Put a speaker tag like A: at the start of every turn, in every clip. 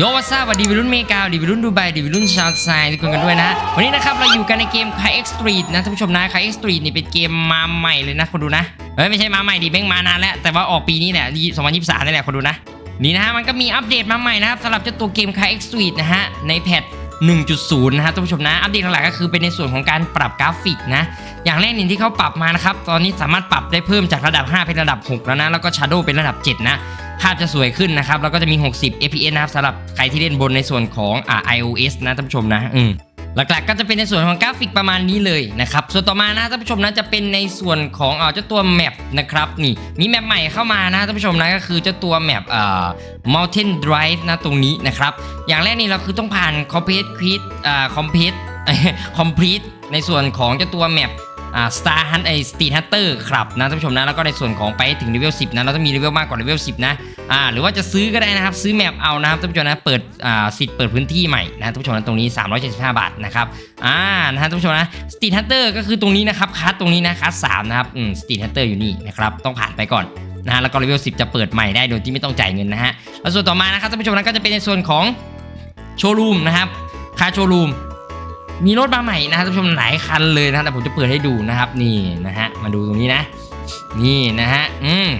A: โยวัสวัสดีวัยรุ่นเมกาดีวัยรุ่นดูไบดีวัยรุ่นชาวไซทุกคนกันด้วยนะ วันนี้นะครับเราอยู่กันในเกม k a i X Street นะท่านผู้ชมนะ k a i X Street นี่เป็นเกมมาใหม่เลยนะคนดูนะเฮ้ยไม่ใช่มาใหม่ดิแม่งมานานแล้ว แต่ว่าออกปีนี้แหละ2023นี่แหละคนดูนะ นี่นะฮะมันก็มีอัปเดตมาใหม่นะครับสำหรับเจ้าตัวเกม k a i X Street นะฮะในแพท1.0 นะฮะท่านผู้ชมนะ อัปเดตหลักๆก็คือเป็นในส่วนของการปรับกราฟิกนะ อย่างแรกนี่ที่เขาปรับมานะครับ ตอนนี้สามารถปรับได้เพิ่มจากระดับ 5 เป็นระดับ 6 แล้วนะ แล้วก็ Shadow เป็นระดับ 7 นะ ภาพจะสวยขึ้นนะครับ แล้วก็จะมี 60 fps นะครับสำหรับใครที่เล่นบนในส่วนของอ่า iOS นะท่านผู้ชมนะอืมหลักๆ ก็จะเป็นในส่วนของกราฟิกประมาณนี้เลยนะครับ ส่วนต่อมานะท่านผู้ชมนะจะเป็นในส่วนของเอ่อเจ้าตัวแมปนะครับนี่มีแมปใหม่เข้ามานะท่านผู้ชมนะก็คือเจ้าตัวแมปเอ่อ Mountain Drive นะตรงนี้นะครับ อย่างแรกนี่เราคือต้องผ่าน Complete Quit อ่า Complete Complete ในส่วนของเจ้าตัวแมป อ่า Star Hunt ไอ Street Hunter ครับนะท่านผู้ชมนะแล้วก็ในส่วนของไปถึงเลเวล10นะเราต้องมีเลเวลมากกว่าเลเวล10นะอ่าหรือว่าจะซื้อก็ได้นะครับ ซื้อแมปเอานะครับท่านผู้ชมนะเปิดอ่าสิทธิ์เปิดพื้นที่ใหม่นะท่านผู้ชมนะตรงนี้ 375 บาทนะครับอ่านะฮะท่านผู้ชมนะ Street Hunter ก็คือตรงนี้นะครับคัสตรงนี้นะคัส3นะครับอืม Street Hunter อยู่นี่นะครับต้องผ่านไปก่อนนะฮะแล้วก็เลเวล10 จะเปิดใหม่ได้โดยที่ไม่ต้องจ่ายเงินนะฮะแล้วส่วนต่อมานะครับท่านผู้ชมนะก็จะเป็นในส่วนของโชว์รูมนะครับคาโชว์รูม มีรถมาใหม่นะครับท่านผู้ชมหลายคันเลยนะแต่ผมจะเปิดให้ดูนะครับนี่นะฮะมาดูตรงนี้นะ นี่นะฮะอืม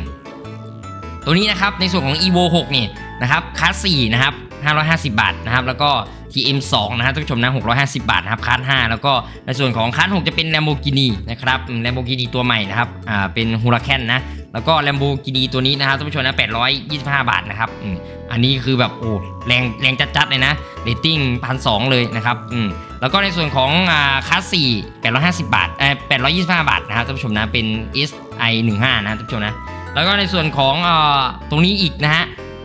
A: ตัวนี้นะครับในส่วนของ evo 6 นี่นะครับคลาส4นะครับ550 บาทนะครับ แล้วก็ TM 2 นะครับท่านผู้ชมนะ650 บาทนะครับคลาส5แล้วก็ในส่วนของคลาส6จะเป็น Lamborghini นะครับอืม Lamborghini ตัวใหม่นะครับอ่าเป็น Huracan นะแล้วก็ Lamborghini ตัวนี้นะครับท่านผู้ชมนะ825 บาทนะครับอืมอันนี้คือแบบโอ้แรงแรงจัดๆเลยนะเรตติ้งพันสเลยนะครับอืมแล้วก็ในส่วนของอ่าคลาส4 850บาทเอ่อ825บาทนะครับท่านผู้ชมนะเป็น SI 15นะท่านผู้ชมนะแล้วก็ในส่วนของอ่อตรงนี้อีกนะฮะ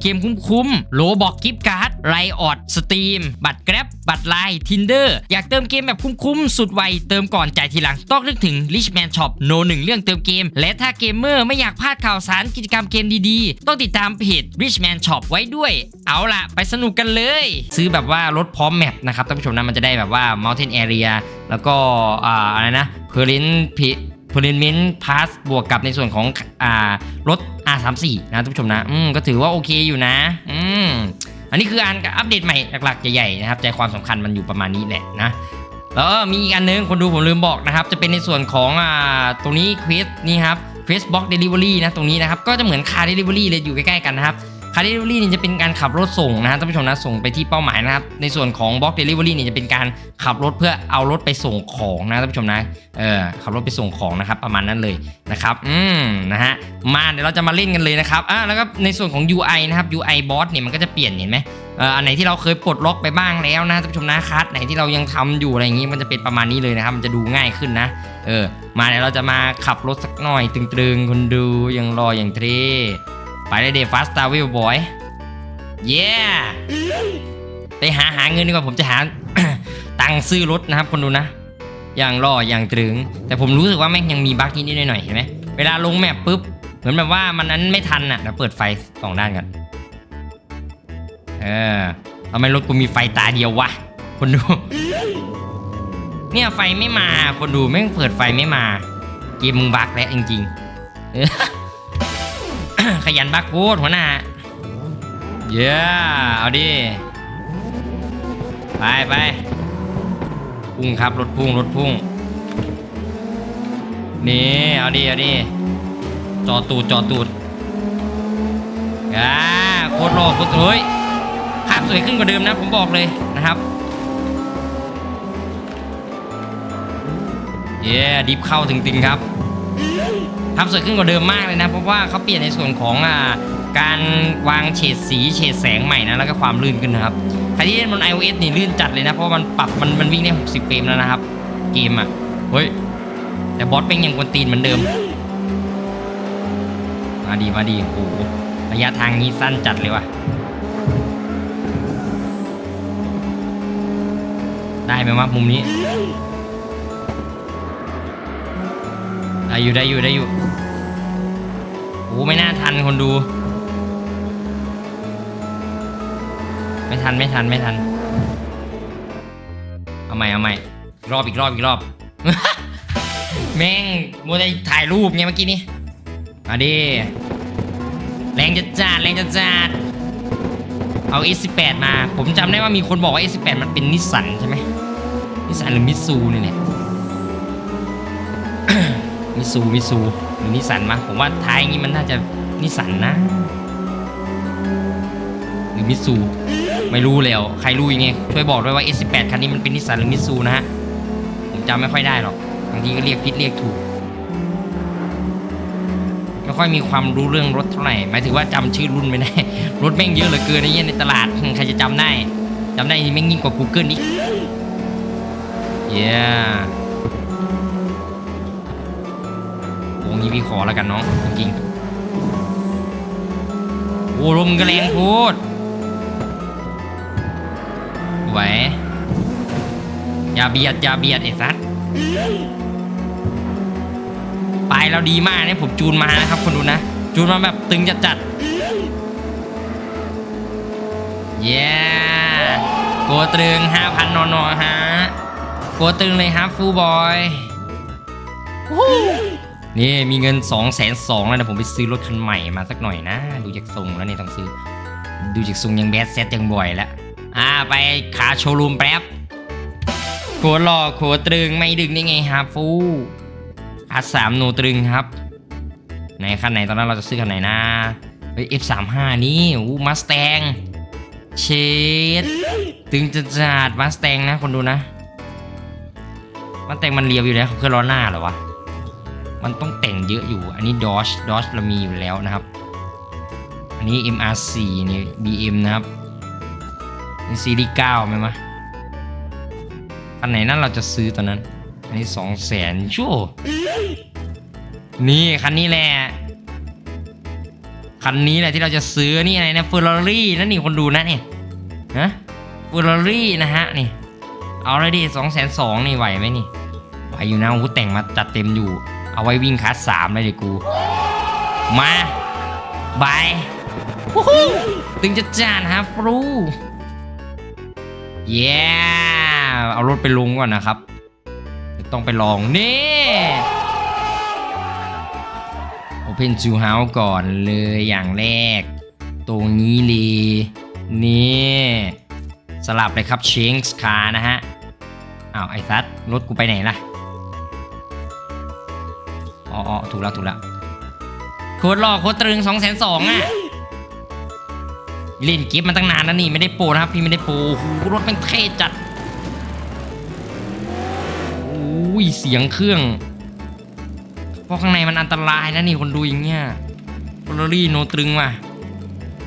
A: เกมคุ้มๆโลบอกกิฟต์การ์ดไรออดสตรีม บัตรแกร็บบัตรไลน์ทินเดอร์อยากเติมเกมแบบคุ้มๆสุดไวเติมก่อนจ่ายทีหลังต้องนึกถึง Richman Shop โนหนึ่งเรื่องเติมเกม และถ้าเกมเมอร์ไม่อยากพลาดข่าวสารกิจกรรมเกมดีๆ ต้องติดตามเพจ Richman Shop ไว้ด้วย เอาล่ะ ไปสนุกกันเลย ซื้อแบบว่ารถพร้อมแมปนะครับท่านผู้ชมนะมันจะได้แบบว่า Mountain Area แล้วก็ออะไรนะ p e r i n p p e r i n m e n t Pass บวกกับในส่วนของอ่ารถ R34 นะท่านผู้ชมนะอืมก็ถือว่าโอเคอยู่นะอืมอันนี้คืออันอัปเดตใหม่หลักๆใหญ่ๆนะครับใจความสำคัญมันอยู่ประมาณนี้แหละนะแล้วมีอีกอันนึงคนดูผมลืมบอกนะครับ จะเป็นในส่วนของอ่าตรงนี้เควสนี่ครับเควสบ็อกเดลิเวอรี่นะตรงนี้นะครับ ก็จะเหมือนคาร์เดลิเวอรี่เลยอยู่ใกล้ๆกันนะครับ คาร์เดลิเวอรี่นี่จะเป็นการขับรถส่งนะฮะท่านผู้ชมนะส่งไปที่เป้าหมายนะครับในส่วนของบล็อกเดลิเวอรี่นี่จะเป็นการขับรถเพื่อเอารถไปส่งของนะท่านผู้ชมนะเออขับรถไปส่งของนะครับประมาณนั้นเลยนะครับอืมนะฮะมาเดี๋ยวเราจะมาเล่นกันเลยนะครับอ่าแล้วก็ในส่วนของ UI นะครับ UI boss เนี่ยมันก็จะเปลี่ยนเห็นไหมเอออันไหนที่เราเคยปลดล็อกไปบ้างแล้วนะท่านผู้ชมนะคัสไหนที่เรายังทำอยู่อะไรอย่างงี้มันจะเป็นประมาณนี้เลยนะครับ มันจะดูง่ายขึ้นนะ เออ มาเดี๋ยวเราจะมาขับรถสักหน่อย ตึงๆคนดูยังรออย่างเท ไปเลยเดฟาสตาวิลบอยเย้ไปหาหาเงินดีกว่าผมจะหาตังค์ซื้อรถนะครับคนดูนะ อย่างรออย่างตรึง แต่ผมรู้สึกว่าแม่งยังมีบั๊กนิดหน่อยเห็นไหมเวลาลงแมปปุ๊บเหมือนแบบว่ามันนั้นไม่ทันอะเดี๋ยวเปิดไฟสองด้านกันเออทำไมรถกูมีไฟตาเดียววะคนดู เนี่ยไฟไม่มาคนดูแม่งเปิดไฟไม่มา เกมมึงบั๊กแล้วจริงๆ ขยันบักโคตรหัวหน้า เย้เอาดิ ไปไปพุ่งครับรถพุ่งรถพุ่ง นี่ เอาดิเอาดิจอตูดจอตูดอ่าโคตรโลโคตรเฮ้ยภาพสวยขึ้นกว่าเดิมนะผมบอกเลยนะครับ เย้ดิฟเข้าถึงๆครับ ครับสวยขึ้นกว่าเดิมมากเลยนะ เพราะว่าเขาเปลี่ยนในส่วนของอการวางเฉดสีเฉดแสงใหม่นะแล้วก็ความลื่นขึ้นนะครับใครที่เล่นบน iOS นี่ลื่นจัดเลยนะ เพราะมันปรับมันมันวิ่งได้ 60 เฟรมแล้วนะครับ เกมอะเฮ้ยแต่บอสเป็นยังกวนตีนเหมือนเดิม มาดีมาดีโอ้โหระยะทางนี้สั้นจัดเลยว่ะได้ไหมวะมุมนี้ ได้อยู่ได้อยู่ได้อยู่โอ้ไม่น่าทันคนดู ไม่ทันไม่ทันไม่ทัน เอาใหม่เอาใหม่รอบอีกรอบอีกรอบ แม่งมัวแต่ถ่ายรูปไงเมื่อกี้นี้มาดิแรงจะจัดแรงจะจัดเอา S18 มา ผมจำได้ว่ามีคนบอกว่า S18 มันเป็นนิสสันใช่ไหมนิสสันหรือมิตซูนี่แหละ มิซูมิซูหรือนิสันมาผมว่าท้ายอย่างนี้มันน่าจะนิสันนะ หรือมิซูไม่รู้แล้ว ใครรู้ยังไงช่วยบอกด้วยว่า S18 คันนี้มันเป็นนิสันหรือมิซูนะฮะ ผมจำไม่ค่อยได้หรอกบางทีก็เรียกผิดเรียกถูกไม่ค่อยมีความรู้เรื่องรถเท่าไหร่หมายถึงว่าจำชื่อรุ่นไม่ได้ รถแม่งเยอะเหลือเกินไอ้เหี้ยในตลาดใครจะจำได้จำได้แม่งยิ่งกว่า Google อีกเย้โอ้งี้พี่ขอแล้วกันน้องจริงๆโอ้ลมกระแรงโพูดไหวอย่าเบียดอย่าเบียดไอ้สัสปลายเราดีมากเนี่ยผมจูนมานะครับคนดูนะ จูนมาแบบตึงจัดจัดเย้โกตรึง5,000นอนอฮะโกตรึงเลยครับฟูบอย นี่มีเงิน2องแสนสองแล้วนะผมไปซื้อรถคันใหม่มาสักหน่อยนะ ดูจากทรงแล้วเนี่ยต้องซื้อ ดูจากทรงยังแบดเซ็ตยังบ่อยแล้ว อ่าไปขาโชว์รูมแป๊บโคตรหล่อโคตรตรึงไม่ดึงได้ไงครับฟูอาสามโนตรึงครับไหนคันไหนตอนนั้นเราจะซื้อคันไหนนะเฮ้ย F35 นี่อู้มัสแตงเชดตึงจะจัดมัสแตงนะคนดูนะมัสแตงมันเรียวอยู่แล้วเครื่องล้อหน้าเหรอวะ มันต้องแต่งเยอะอยู่อันนี้ดอชดอชเรามีอยู่แล้วนะครับ อันนี้ MR4 นี่ BM นะครับนี่ซีรีส์9ไหมมะอันไหนนั่นเราจะซื้อตอนนั้น อันนี้สองแสนชั่วนี่คันนี้แหละคันนี้แหละที่เราจะซื้อนี่อะไรนะเฟอร์รารี่นั่นนี่คนดูนะเนี่ยฮะเฟอร์รารี่นะฮะนี่เอาเลยดิสองแสนสองนี่ไหวไหมนี่ไหวอยู่นะโอ้โหแต่งมาจัดเต็มอยู่ เอาไว้วิ่งคลาสสามเลยดิกู มาบายวู้ฮู้ตึงจะจานฮะฟรูเย้เอารถไปลงก่อนนะครับ ต้องไปลองนี่ Open to House ก่อนเลยอย่างแรก ตรงนี้เลยนี่สลับเลยครับ Change Car นะฮะอ้าวไอ้ซัดรถกูไปไหนล่ะ อ๋อถูกแล้วถูกแล้วโคตรหล่อโคตรตรึง2 2 0 0 0อะเล่นเก็บมาตั้งนานแล้วนี่ไม่ได้โปนะครับพี่ไม่ได้โปโอ้โหรถมันเท่จัดโอ้ยเสียงเครื่อง เพราะข้างในมันอันตรายนะนี่คนดูอย่างเงี้ยฟอร์รี่โนตรึงว่ะ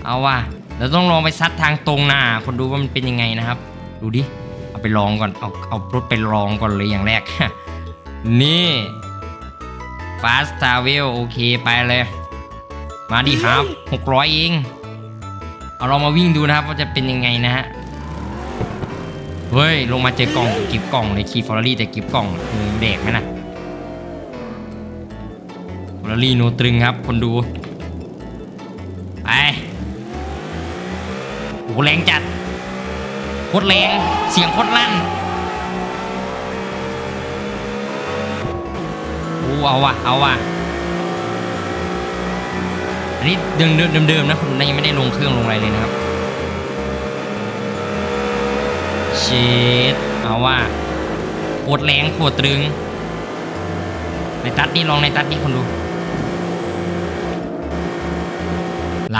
A: เอาว่ะเดี๋ยวต้องลองไปซัดทางตรงหน้าคนดูว่ามันเป็นยังไงนะครับ ดูดิ เอาไปลองก่อน เอาเอารถไปลองก่อนเลยอย่างแรก นี่ Fast Travel โอเคไปเลย มาดิครับ600เองเอาลองมาวิ่งดูนะครับว่าจะเป็นยังไงนะฮะเฮ้ยลงมาเจอกล่องเก็บกล่องเลยคีฟอร์รี่แต่เก็บกล่องอืมเด็กไหมนะฟอร์รี่โนตรึงครับ คนดูไปโอ้โหแรงจัดโคตรแรงเสียงโคตรลั่น อ้เอาว่ะเอาว่ะอันนี้เดิมเดิมๆนะคุณยังไม่ได้ลงเครื่องลงอะไรเลยนะครับเชดเอาว่ะโคตรแรงโคตรตรึงในตัดนี่ลองในตัดนี่คนดู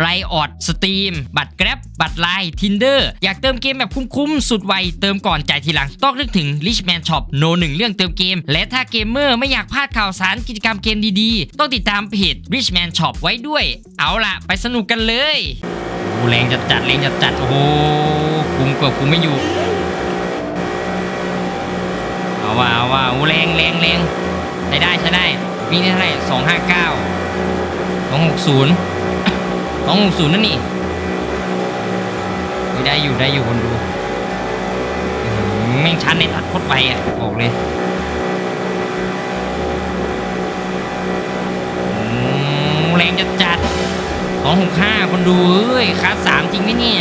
A: ไลออดสตรีมบัตรแกร็บบัตรไลน์ทินเดอร์อยากเติมเกมแบบคุ้มๆ สุดไว เติมก่อนจ่ายทีหลัง ต้องนึกถึง Richman Shop โนหนึ่งเรื่องเติมเกม และถ้าเกมเมอร์ไม่อยากพลาดข่าวสารกิจกรรมเกมดีๆ ต้องติดตามเพจ Richman Shop ไว้ด้วย เอาล่ะ ไปสนุกกันเลยโอ้แรงจัดจัดแรงจัดจัดโอ้โหคุ้มกือบคุมไม่อยู่เอาว่าเอาว่าโอ้แรงแรงแรงใช้ได้ใช้ได้วิ่งได้เท่าไหร่สองห้าเก้าสองหกศูนย์ สองหกศูนย์นั่นนี่ไม่ได้อยู่ได้อยู่คนดูแม่งชันในตัดโคตรไปอะบอกเลยแรงจัดจัดสองหกห้าคนดูเอ้ยคลาสสามจริงไหมเนี่ย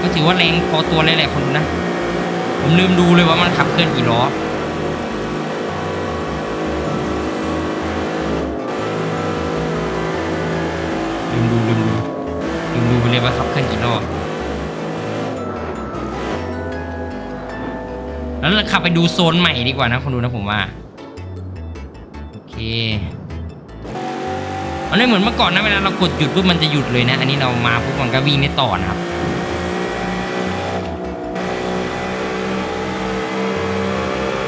A: ก็ถือว่าแรงพอตัวเลยแหละคนดูนะ ผมลืมดูเลยว่ามันขับเคลื่อนกี่ล้อ ลืมดูลืมดูลืมดูไปเลยว่าขับเคลื่อนกี่รอบแล้วเราขับไปดูโซนใหม่ดีกว่านะคนดูนะผมว่า โอเคมันไม่เหมือนเมื่อก่อนนะเวลาเรากดหยุดปุ๊บมันจะหยุดเลยนะ อันนี้เรามาปุ๊บมันก็วิ่งได้ต่อนะครับ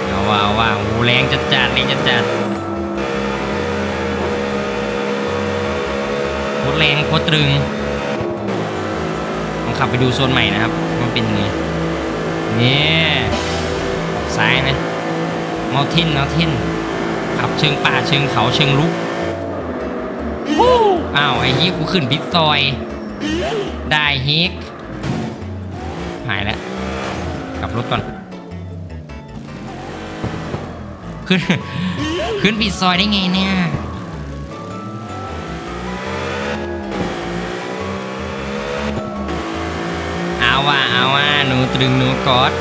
A: เอาว่าเอาว่าโอ้แรงจัดจัดแรงจัดจัด ตรึงลองขับไปดูโซนใหม่นะครับ มันเป็นยังไงนี่ซ้ายนะมาทินมาทินขับเชิงป่าเชิงเขาเชิงลุกอ้าวไอ้เหี้ยกูขึ้นพิษซอย ได้ฮิกหายแล้วกลับรถก่อน ขึ้น ขึ้นผิดซอยได้ไงเนี่ย ว่าเอาว่าหนูตรึงหนูกอด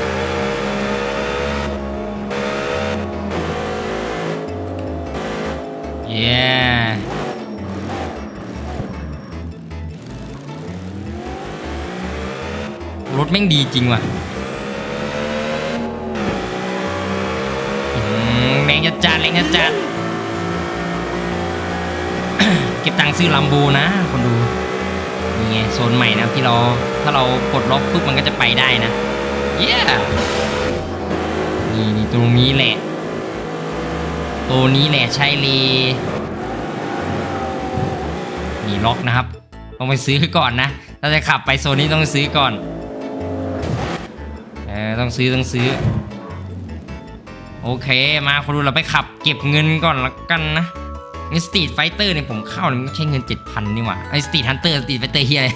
A: เย้รถแม่งดีจริงว่ะอืมแรงจะจัดแรงจะจัดเก็บตังค์ซื้อลัมโบนะคนดูนี่ไงโซนใหม่นะที่เรา ถ้าเรากดล็อกปุ๊บมันก็จะไปได้นะเย้นี่นี่ตรงนี้แหละ ตัวนี้แหละใช่เลยนี่ล็อกนะครับ ต้องไปซื้อก่อนนะ ถ้าจะขับไปโซนนี้ต้องซื้อก่อนเออต้องซื้อต้องซื้อ โอเคมาคนดูเราไปขับเก็บเงินก่อนละกันนะนี่สตรีทไฟเตอร์เนี่ยผมเข้าเนี่ยมันใช่เงินเจ็ดพันนี่หว่าไอสตรีทฮันเตอร์สตรีทไฟเตอร์เฮียอะไร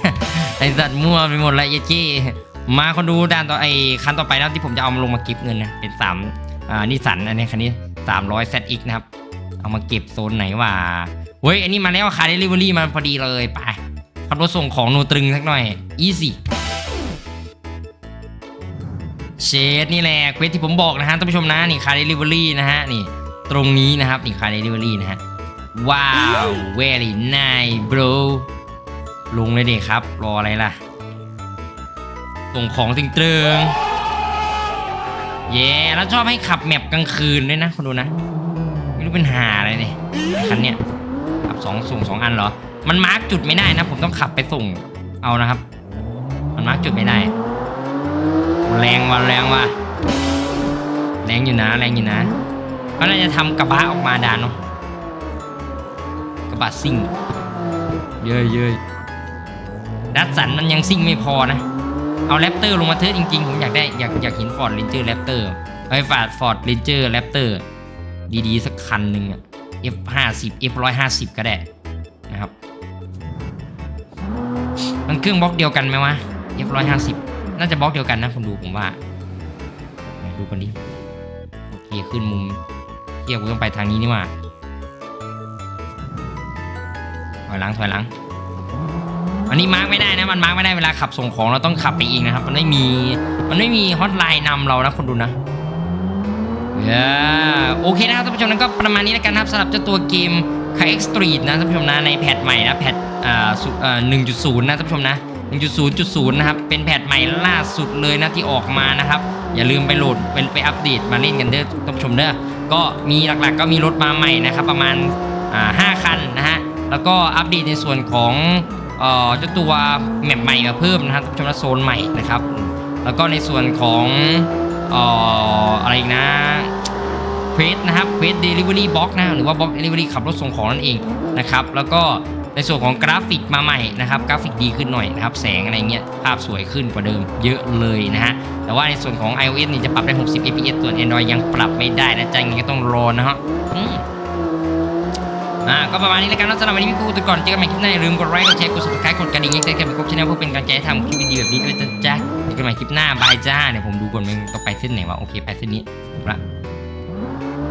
A: ไอสัตว์มั่วไปหมดเลยเยเจ้มาคนดูด่านต่อไอคันต่อไปนะที่ผมจะเอามาลงมาเก็บเงินนะเป็นสามอ่านิสสันอันนี้คันนี้สามร้อย ZX นะครับ เอามาเก็บโซนไหนว่าเฮ้ยอันนี้มาแล้วคาเดลิเวอรี่มาพอดีเลยไปขับรถส่งของโนตรึงสักหน่อย easy เชดนี่แหละเควสที่ผมบอกนะฮะท่านผู้ชมนะนี่คาร์เดลิเวอรี่นะฮะนี่ตรงนี้นะครับนี่คาร์เดลิเวอรี่นะฮะว้าว very nice bro ลงเลยเด็กครับ รออะไรล่ะ ส่งของตึงเตรึงเย้แล้วชอบให้ขับแมปกลางคืนด้วยนะคนดูนะ ไม่รู้เป็นหาอะไรเนี่ยคันเนี้ยขับสองส่งสองอันเหรอ มันมาร์กจุดไม่ได้นะ ผมต้องขับไปส่งเอานะครับ มันมาร์กจุดไม่ได้ แรงว่ะแรงว่ะแรงอยู่นะ แรงอยู่นะก็น่าจะทำกระบะออกมาดานเนาะกระบะซิ่ง เย้ยเย้ย ดัตสันมันยังซิ่งไม่พอนะ เอาแรปเตอร์ลงมาเถอะจริงๆ ผมอยากได้อยากอยากเห็นฟอร์ดลินเจอร์แรปเตอร์ไอ้ฟาดฟอร์ดลินเจอร์แรปเตอร์ดีๆ สักคันหนึ่งอะ F 5 0 F 1 5 0 ก็ได้นะครับ มันเครื่องบล็อกเดียวกันไหมวะ F 1 5 0 น่าจะบล็อกเดียวกันนะคุณดูผมว่า ดูกันดิโอเคขึ้นมุมเกี่ยวกูต้องไปทางนี้นี่หว่าถอยหลังถอยหลัง อันนี้มาร์กไม่ได้นะมันมาร์กไม่ได้เวลาขับส่งของเราต้องขับไปเองนะครับ มันไม่มีมันไม่มีฮอตไลน์นำเรานะคนดูนะเย้โอเคนะครับท่านผู้ชมนั้นก็ประมาณนี้แล้วกันนะครับสำหรับเจ้าตัวเกม k a i X Street นะท่านผู้ชมนะในแพทใหม่นะแพทอ่าสุอ่า1.0นะท่านผู้ชมนะ1.0.0 นะครับ เป็นแพทใหม่ล่าสุดเลยนะที่ออกมานะครับ อย่าลืมไปโหลดไปไปอัปเดตมาเล่นกันเด้อท่านผู้ชมเด้อก็มีหลักๆก็มีรถมาใหม่นะครับ ประมาณอ่า5คันนะฮะ แล้วก็อัปเดตในส่วนของ เอ่อเจ้าตัวแมปใหม่มาเพิ่มนะครับชมนะโซนใหม่นะครับ แล้วก็ในส่วนของเอ่ออะไรอีกนะเควสนะครับเควสเดลิเวอรี่บ็อกนะหรือว่าบ็อกเดลิเวอรี่ขับรถส่งของนั่นเองนะครับแล้วก็ในส่วนของกราฟิกมาใหม่นะครับกราฟิกดีขึ้นหน่อยนะครับแสงอะไรเงี้ยภาพสวยขึ้นกว่าเดิมเยอะเลยนะฮะแต่ว่าในส่วนของ iOS นี่จะปรับได้ 60 fps ส่วน Android ยังปรับไม่ได้นะจ๊ะยังไงก็ต้องรอนะฮะ อ่าก็ประมาณนี้แล้วกันนะสำหรับวันนี้พี่กูตัวก่อนเจอกันใหม่คลิปหน้าอย่าลืมกดไลค์กดแชร์กดซับสไครต์กดกระดิ่งแจ้งเตือนกันไปครบชแนลเพื่อเป็นกำลังใจให้ทำคลิปวิดีโอแบบนี้ด้วยนะจ๊ะเจอกันใหม่คลิปหน้าบายจ้าเดี๋ยวผมดูก่อนมันต้องไปเส้นไหนวะโอเคไปเส้นนี้ถูกละ